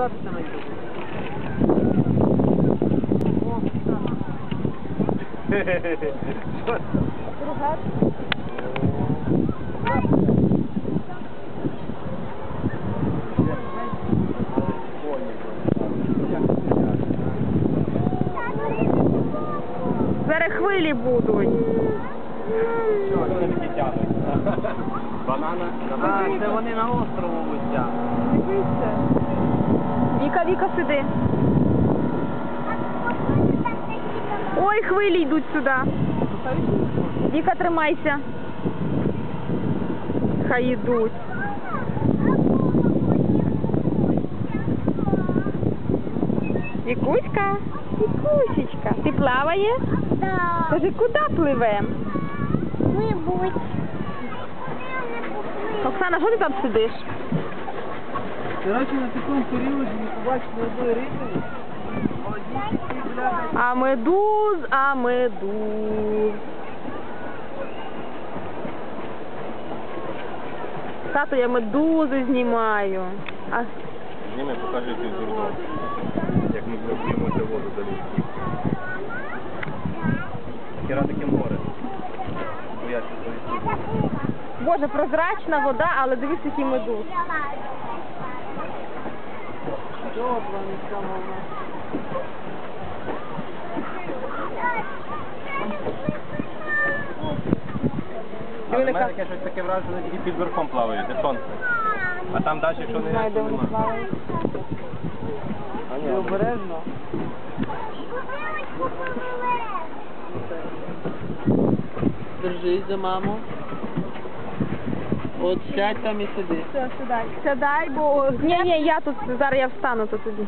податися на нього. Зараз хвилі будуть. Що вони такі тягнуть? Банана? А, це вони на острову висять. Дивіться. Віка, сиди. Ой, хвилі йдуть сюди. Віка, тримайся. Хай йдуть. Вікуська, Вікусечка, ти плаваєш? Да. Скажи, куди пливем? Вибудь. Оксана, що ти там сидиш? Коротше, на такому періоді не побачили одної риби. А медуз, а медуз. Тато, я медузи знімаю. А Зніми, покажи цю дурну. Як ми цю воду до ліс. Хіра таке море. Боже, прозрачна вода, але дивись, який медуз. Але в мене таке щось таке враження, вони тільки під верхом плавають, де сонце. А там далі, що Не знаю, де вони нема. плавають. А ні, Ти обережно. Держись за маму. От сядь там і сиди. Все, сідай. Сідай, бо... Ні, ні, я тут, зараз я встану тут тоді.